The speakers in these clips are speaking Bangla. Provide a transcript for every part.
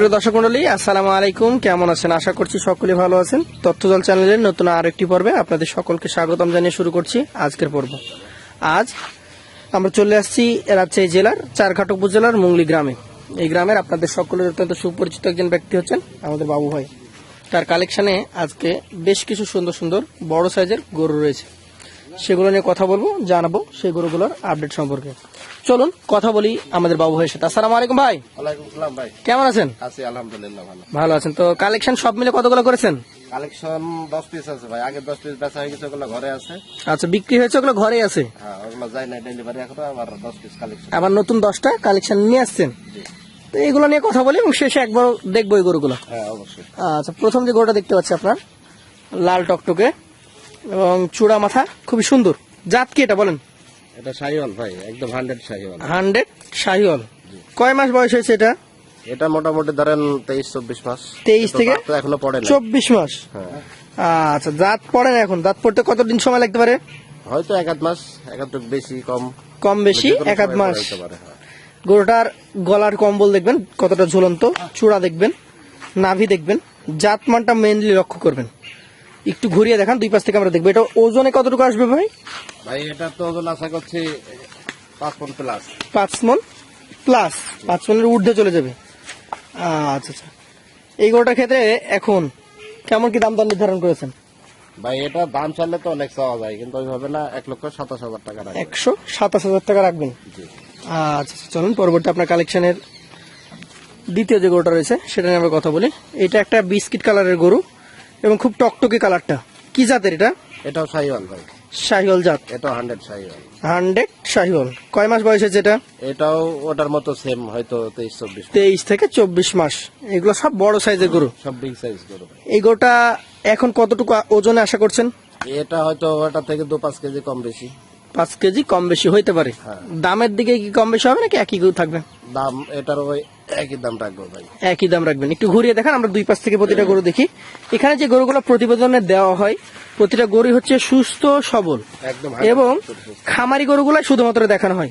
সুপ্রিয় দর্শক মন্ডলী, আসসালামু আলাইকুম। কেমন আছেন? আশা করছি সকলে ভালো আছেন। তথ্যদল চ্যানেলের নতুন আরেকটি পর্বে আপনাদের সকলকে স্বাগতম জানিয়ে শুরু করছি আজকের পর্ব। আজ আমরা চলে আসছি রাজশাহী জেলার চারঘাট উপজেলার মুংলি গ্রামে। এই গ্রামের আপনাদের সকলের অত্যন্ত সুপরিচিত একজন ব্যক্তি হচ্ছেন আমাদের বাবু ভাই। তার কালেকশনে আজকে বেশ কিছু সুন্দর সুন্দর, বড় সাইজের গরু রয়েছে। সেগুলো নিয়ে কথা বলব জানাব সেই গরুগুলোর আপডেট সম্পর্কে। চলুন কথা বলি আমাদের বাবু ভাইয়ের সাথে। আসসালামু আলাইকুম ভাই। ভাই। কেমন আছেন? আছি আলহামদুলিল্লাহ ভালো। ভালো আছেন। তো কালেকশন সব মিলে কতগুলো করেছেন? কালেকশন দশ পিস আছে ভাই। আগে দশ পিস বেচা হয়ে গেছে ওগুলো ঘরে আছে। আচ্ছা বিক্রি হয়েছে ওগুলো ঘরেই আছে? হ্যাঁ ওগুলো যায় না ডেলিভারি এখনও আবার দশ পিস কালেকশন আবার নতুন দশটা কালেকশন নিয়ে আসছেন? তো এইগুলো নিয়ে কথা বলি এবং শেষে একবার দেখব এই গরুগুলো। হ্যাঁ অবশ্যই। আচ্ছা প্রথম যে গরুটা দেখতে পাচ্ছি আপনার লাল টকটকে। এবং চূড়া মাথা খুবই সুন্দর। জাত কি এটা বলেন? এটা শাহিওয়াল ভাই একদম হান্ড্রেড শাহিওয়াল। হান্ড্রেড শাহিওল কয় মাস বয়স হয়েছে এটা? এটা মোটামুটি ধরেন তেইশ চব্বিশ মাস। তেইশ থেকে? এখনও পড়ে চব্বিশ মাস? হ্যাঁ। আচ্ছা জাত পড়ে না এখন? দাঁত পড়তে কতদিন সময় লাগতে পারে? হয়তো এক আধ মাস এক আধ বেশি কম। কম বেশি এক আধ মাস। হ্যাঁ। গরুটার গলার কম্বল দেখবেন কতটা ঝুলন্ত চূড়া দেখবেন নাভি দেখবেন জাত মানটা মেনলি লক্ষ্য করবেন। একটু ঘুরিয়ে দেখান দুই পাশ থেকে আমরা দেখব। এটা ওজনে কতটুকু আসবে ভাই? ভাই এটা তো ওজন আশা করছি পাঁচ পন প্লাস পাঁচ মন প্লাস পাঁচ মনের ঊর্ধ্বে চলে যাবে। আচ্ছা আচ্ছা। এই গরুটার ক্ষেত্রে এখন কেমন কি দাম দর নির্ধারণ করেছেন? ভাই এটা দাম চাইলে তো অনেক চাওয়া যায় কিন্তু ওইভাবে না এক লক্ষ সাতাশ হাজার টাকা একশো সাতাশ হাজার টাকা রাখবেন? আচ্ছা আচ্ছা, চলুন পরবর্তী আপনার কালেকশনের দ্বিতীয় যে গরুটা রয়েছে সেটা নিয়ে আমরা কথা বলি। এটা একটা বিস্কিট কালারের গরু। এবং খুব টকটকে কালারটা। কি জাতের এটা? এটাও শাহিওয়াল ভাই। শাহিওল জাত। এটাও হান্ড্রেড শাহিওয়াল। হান্ড্রেড শাহিওল কয় মাস বয়স হয়েছে এটা? এটাও ওটার মতো সেম হয়তো তেইশ চব্বিশ তেইশ থেকে চব্বিশ মাস। এগুলো সব বড় সাইজের গরু। সব বিগ সাইজ গরু এই গরুটা এখন কতটুকু ওজনে আশা করছেন? এটা হয়তো ওটা থেকে দু পাঁচ কেজি কম বেশি। পাঁচ কেজি কম বেশি হইতে পারে। হ্যাঁ। দামের দিকে কি কম বেশি হবে নাকি একই গরু থাকবে? দাম এটার ওই একই দাম রাখব ভাই। একই দাম রাখবেন। একটু ঘুরিয়ে দেখান আমরা দুই পাশ থেকে প্রতিটা গরু দেখি। এখানে যে গরুগুলো প্রতিবেদনে দেওয়া হয় প্রতিটা গরু হচ্ছে সুস্থ সবল একদম এবং খামারি গরুগুলো শুধুমাত্র দেখানো হয়।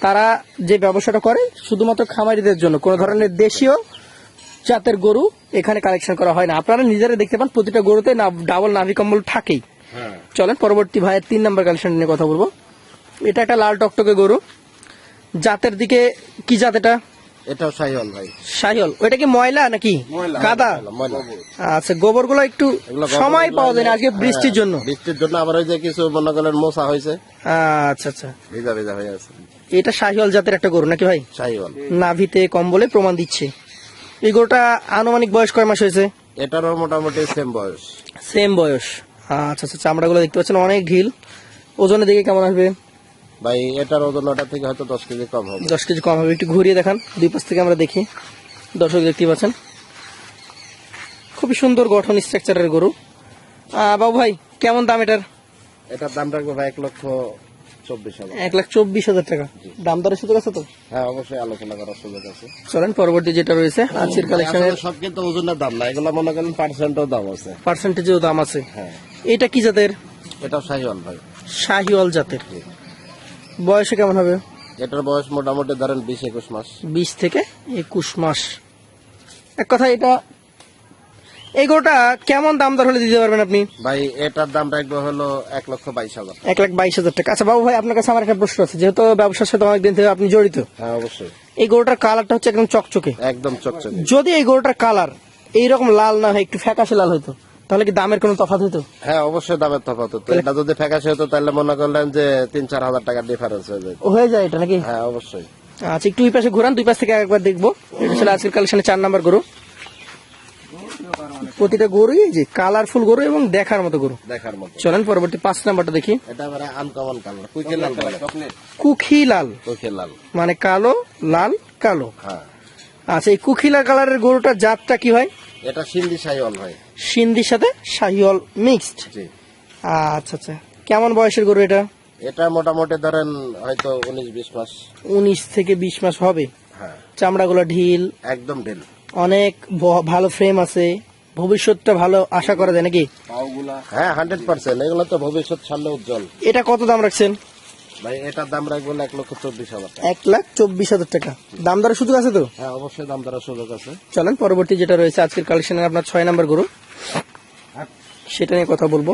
তারা যে ব্যবসাটা করে শুধুমাত্র খামারিদের জন্য। কোন ধরনের দেশীয় জাতের গরু এখানে কালেকশন করা হয় না। আপনারা নিজেরা দেখতে পান প্রতিটা গরুতে ডাবল নাভি কম্বল থাকেই। হ্যাঁ। চলেন পরবর্তী ভাইয়ের তিন নম্বর কালেকশন নিয়ে কথা বলব। এটা একটা লাল টকটকে গরু। জাতের দিকে কি জাত এটা? এটাও শাহিওয়াল ভাই। শাহিওল ওইটা কি ময়লা নাকি? কাদা আচ্ছা গোবরগুলো একটু সময় পাওয়া যায় না আজকে হ্যাঁ, বৃষ্টির জন্য। বৃষ্টির জন্য আবার ওই যে কিছু মনে করেন মশা হয়েছে। আচ্ছা আচ্ছা। ভিজা ভিজা হয়ে আছে। এটা শাহিওল জাতের একটা গরু নাকি ভাই? শাহিওয়াল নাভিতে কম্বলে প্রমাণ দিচ্ছে। এই গরুটা আনুমানিক বয়স কয় মাস হয়েছে? এটারও মোটামুটি সেম বয়স। সেম বয়স। আচ্ছা আচ্ছা চামড়াগুলো দেখতে পাচ্ছেন অনেক ঢিল। ওজনের দিকে কেমন আসবে? ভাই এটার ওজন ওটা থেকে হয়তো দশ কেজি কম হবে। দশ কেজি কম হবে। একটু ঘুরিয়ে দেখান দুই পাশ থেকে আমরা দেখি। দর্শক দেখতে পাচ্ছেন। খুবই সুন্দর গঠন স্ট্রাকচারের গরু। বাবু ভাই কেমন দাম এটার? এটার দাম রাখব ভাই এক লক্ষ চব্বিশ হাজার। এক লাখ চব্বিশ হাজার টাকা। দাম দরের সুযোগ আছে তো? হ্যাঁ অবশ্যই আলোচনা করার সুযোগ আছে। চলেন পরবর্তী যেটা রয়েছে আজকের কালেকশনের সব কিন্তু ওজনের দাম না এগুলো মনে করেন পার্সেন্টও দাম আছে। পার্সেন্টেজেও দাম আছে। হ্যাঁ। এটা কি জাতের? এটা শাহিওয়াল ভাই। শাহিওয়াল জাতের। বয়সে কেমন হবে? এটার বয়স মোটামুটি ধরেন বিশ একুশ মাস। বিশ থেকে একুশ মাস। এক কথা এটা এই গরুটা কেমন দাম দর হলে দিতে পারবেন আপনি? ভাই এটার দাম রাখব হলো এক লক্ষ বাইশ হাজার। এক লাখ বাইশ হাজার টাকা। আচ্ছা বাবু ভাই আপনার কাছে আমার একটা প্রশ্ন আছে। যেহেতু ব্যবসার সাথে অনেকদিন থেকে আপনি জড়িত হ্যাঁ অবশ্যই। এই গরুটার কালারটা হচ্ছে একদম চকচকে। একদম চকচকে। যদি এই গরুটার কালার এইরকম লাল না হয় একটু ফ্যাকাশে লাল হতো তাহলে কি দামের কোনো তফাৎ হতো হ্যাঁ অবশ্যই দামের তফাৎ হতো। এটা যদি ফ্যাকাশে হতো তাহলে মনে করলেন যে তিন চার হাজার টাকার ডিফারেন্স হয়ে যায়। হয়ে যায় এটা নাকি? হ্যাঁ অবশ্যই। আচ্ছা একটু ওই পাশে ঘুরান দুই পাশ থেকে একবার দেখব। এটা ছিল আজকের কালেকশনে চার নাম্বার গরু। প্রতিটা গরুই এই যে কালারফুল গরু এবং দেখার মতো গরু। দেখার মতো। চলেন পরবর্তী পাঁচ নাম্বারটা দেখি। এটা আনকমন কালার কুইকে লাল বলে। কুখি লাল। লাল। মানে কালো লাল কালো। হ্যাঁ। আচ্ছা এই কুখিলা কালারের গরুটার জাতটা কি হয়? এটা সিন্ধি সাইওয়াল ভাই। সিন্ধির সাথে শাহিওল মিক্সড? জি। আচ্ছা আচ্ছা। কেমন বয়সের গরু এটা? এটা মোটামুটি ধরেন হয়তো উনিশ বিশ মাস। উনিশ থেকে বিশ মাস হবে? হ্যাঁ। চামড়াগুলো ঢিল? একদম ঢিল। অনেক ভালো ফ্রেম আছে। ভবিষ্যৎটা ভালো আশা করা যায় নাকি? হ্যাঁ হান্ড্রেড পার্সেন্ট এগুলো তো ভবিষ্যৎ সামনে উজ্জ্বল। এটা কত দাম রাখছেন? ভাই এটার দাম রাখব এক লক্ষ চব্বিশ হাজার টাকা। এক লাখ চব্বিশ হাজার টাকা। দাম দরের সুযোগ আছে তো? হ্যাঁ অবশ্যই দাম দরের সুযোগ আছে। চলেন পরবর্তী যেটা রয়েছে আজকের কালেকশনের আপনার ছয় নাম্বার গরু। সেটা নিয়ে কথা বলব।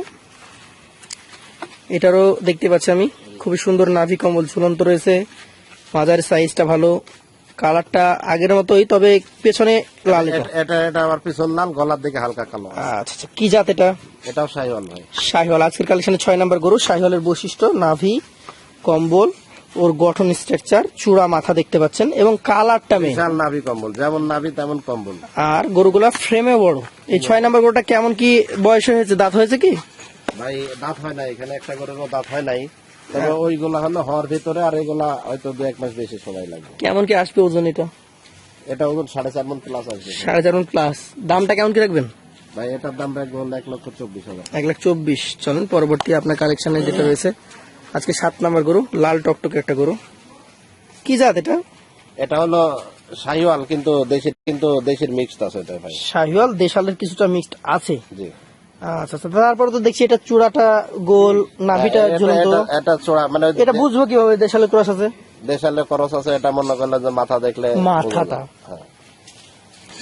এটারও দেখতে পাচ্ছি আমি খুবই সুন্দর নাভি কম্বল ঝুলন্ত রয়েছে। মাজার সাইজটা ভালো কালারটা আগের মতোই তবে পেছনে লাল এটা। এটা আবার পিছন লাল গলার দিকে হালকা কালো। আচ্ছা আচ্ছা কি জাত এটা? এটাও শাহিওয়াল ভাই। শাহিওয়াল আজকের কালেকশনে ছয় নাম্বার গরু শাহিওয়ালের বৈশিষ্ট্য নাভি কম্বল ওর গঠন স্ট্রাকচার চূড়া মাথা দেখতে পাচ্ছেন এবং কালারটা মেয়ে বিশাল নাভি কম্বল যেমন নাভি তেমন কম্বল। আর গরুগুলা ফ্রেমে বড়। এই ছয় নাম্বার গরুটা কেমন কি বয়স হয়েছে? দাঁত হয়েছে কি? ভাই দাঁত হয় নাই এখানে একটা গরুরও দাঁত হয় নাই। তবে ওইগুলা হলো হওয়ার ভিতরে আর এগুলা হয়তো দু এক মাস বেশি সময় লাগবে। কেমন কি আসবে ওজন এটা এটা ওজন সাড়ে চার মন প্লাস আসবে। সাড়ে চার মন প্লাস দামটা কেমন কি রাখবেন? ভাই এটার দাম রাখব এক লক্ষ চব্বিশ হাজার। এক লাখ চব্বিশ। চলেন পরবর্তী আপনার কালেকশনে যেটা রয়েছে আজকে সাত নাম্বার গরু লাল টকটকে একটা গরু। কি জাত এটা? এটা হলো শাহিওয়াল কিন্তু দেশের কিন্তু দেশের মিক্সড আছে এটা ভাই। শাহিওয়াল দেশালের কিছুটা মিক্সড আছে। জি। আচ্ছা আচ্ছা তারপরে তো দেখছি এটা চূড়াটা গোল নাভিটা এটা- ঝুলন্ত। এটা- এটা চোরা মানে এটা বুঝব কীভাবে দেশালের ক্রস আছে? দেশালে খরচ আছে এটা মনে করলে যে মাথা দেখলে মাথাটা।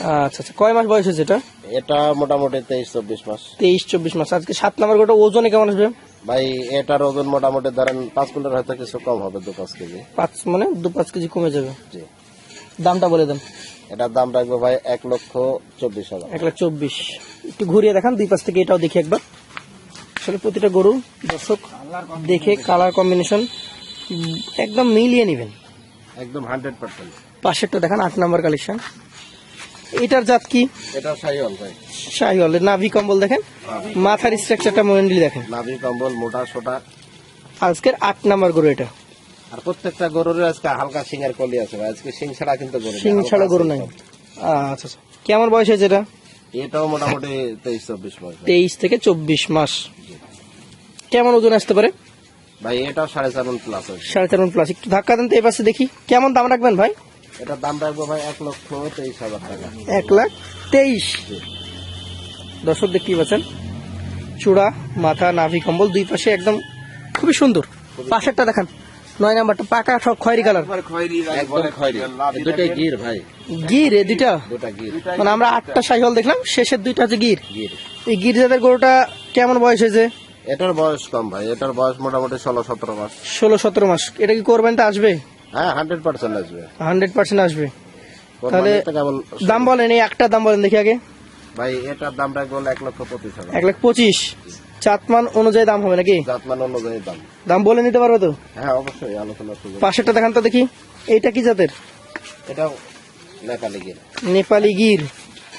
আচ্ছা আচ্ছা। কয় মাস বয়স হয়েছে এটা? এটা মোটামুটি তেইশ চব্বিশ মাস। তেইশ চব্বিশ মাস। আজকে সাত নাম্বার ওজনে কেমন আসবে? ভাই এটার ওজন মোটামুটি ধরেন পাঁচ কুইন্টাল হয়তো কিছু কম হবে দু পাঁচ কেজি। পাঁচ মানে দু পাঁচ কেজি কমে যাবে? জি। দামটা বলে দেন। এটার দাম রাখব ভাই এক লক্ষ চব্বিশ হাজার। এক লাখ চব্বিশ। একটু ঘুরিয়ে দেখান দুই পাশ থেকে এটাও দেখি একবার। আসলে প্রতিটা গরু দর্শক দেখে কালার কম্বিনেশন একদম মিলিয়ে নেবেন। একদম হান্ড্রেড পার্সেন্ট পাশেরটা দেখান আট নাম্বার কালেকশন এটার জাত কি? এটা শাহিওয়াল ভাই। শাহিওয়াল নাভি কম্বল দেখেন? মাথার স্ট্রাকচারটা মন্ডলি দেখেন। নাভি কম্বল মোটা সোটা। আজকের আট নাম্বার গরু এটা। আর প্রত্যেকটা গরুর আজকে হালকা সিংয়ের কলি আছে ভাই। আজকে সিং ছাড়া কিন্তু গরু সিং ছাড়া গরু নাই। আচ্ছা আচ্ছা। কেমন বয়স হয়েছে এটা? এটাও মোটামুটি তেইশ চব্বিশ মাস। তেইশ থেকে চব্বিশ মাস। কেমন ওজন আসতে পারে? ভাই এটাও সাড়ে চার প্লাস সাড়ে চার প্লাস একটু ধাক্কা দেন তো এই পাশে দেখি। কেমন দাম রাখবেন ভাই? এটার দাম রাখব ভাই এক লক্ষ তেইশ হাজার টাকা। এক লাখ তেইশ। দর্শক দেখতেই পাচ্ছেন চূড়া মাথা নাভি কম্বল দুই পাশে একদম খুবই সুন্দর। পাশেরটা দেখান নয় নাম্বারটা পাকা সব খয়েরি কালার। একদম খয়রি এই দুটাই গির ভাই। গির এ দুইটা? দুটা মানে আমরা আটটা সাইহল দেখলাম শেষের দুইটা হচ্ছে গির। গির। এই গির জাতের গরুটা কেমন বয়স হয়েছে? এটার বয়স কম ভাই এটার বয়স মোটামুটি ষোলো সতেরো মাস। ষোলো সতেরো মাস। এটা কি কোরবানিতে আসবে? হ্যাঁ হান্ড্রেড পার্সেন্ট আসবে। হান্ড্রেড পার্সেন্ট আসবে। কেবল দাম বলেন এই একটা দাম বলেন দেখি আগে। ভাই এটার দাম রাখব এক লক্ষ পঁচিশ হাজার। এক লাখ পঁচিশ। চাতমান অনুযায়ী দাম হবে নাকি? জাতমান অনুযায়ী দাম। দাম বলে নিতে পারবে তো? হ্যাঁ অবশ্যই আলোচনা পাশেরটা দেখান তো দেখি। এইটা কি জাতের? এটাও নেপালি গির। নেপালি গির।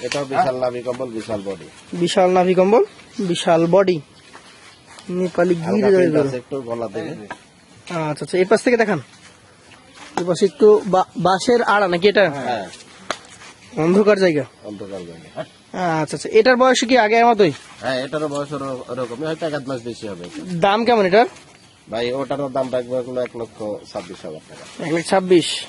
এটাও বিশাল নাভি কম্বল বিশাল বডি। বিশাল নাভি কম্বল বিশাল বডি। নেপালি গির একটু গলা থেকে। আচ্ছা আচ্ছা এই পাশ থেকে দেখান। একটু বাঁশের আড়া নাকি এটা? হ্যাঁ। অন্ধকার জায়গা। অন্ধকার জায়গা আচ্ছা আচ্ছা। এটার বয়স কি আগে মতোই? হ্যাঁ এটারও বয়স ওর- ওরকমই হয়তো এক মাস বেশি হবে। দাম কেমন এটার? ভাই ওটারও দাম রাখব এক লক্ষ ছাব্বিশ হাজার টাকা। এক লাখ ছাব্বিশ।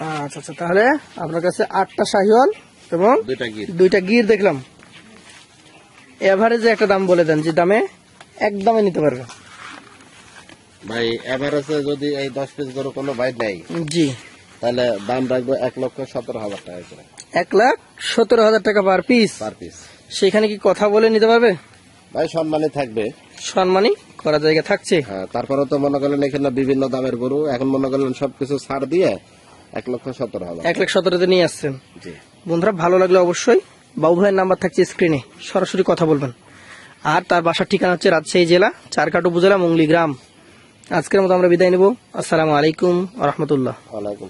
আচ্ছা আচ্ছা। তাহলে আপনার কাছে আটটা শাহিওয়াল এবং দুইটা গির। দুইটা গির দেখলাম। এভারেজে একটা দাম বলে দেন যে দামে একদমই নিতে পারবে। ভাই এভারেজে যদি এই দশ পিস গরু কোনো বাইর নেই জি। তাহলে দাম রাখব এক লক্ষ সতেরো হাজার টাকা করে। এক লাখ সতেরো হাজার টাকা পার পিস পার পিস সেখানে কি কথা বলে নিতে পারবে? ভাই সম্মানে থাকবে। সম্মানই করা জায়গা থাকছে। হ্যাঁ তারপরে তো মনে করলেন এখানে বিভিন্ন দামের গরু এখন মনে করলেন সবকিছু ছাড় দিয়ে এক লক্ষ সতেরো হাজার। এক লাখ সতেরোতে নিয়ে আসছেন। জি। বন্ধুরা ভালো লাগলে অবশ্যই বাবু ভাইয়ের নাম্বার থাকছে স্ক্রিনে সরাসরি কথা বলবেন। আর তার বাসার ঠিকানা হচ্ছে রাজশাহী জেলা চারকাট উপজেলা মঙ্গলি গ্রাম। আজকের মতো আমরা বিদায় নেব। আসসালামু আলাইকুম রহমতুল্লাহ। ওয়ালাইকুম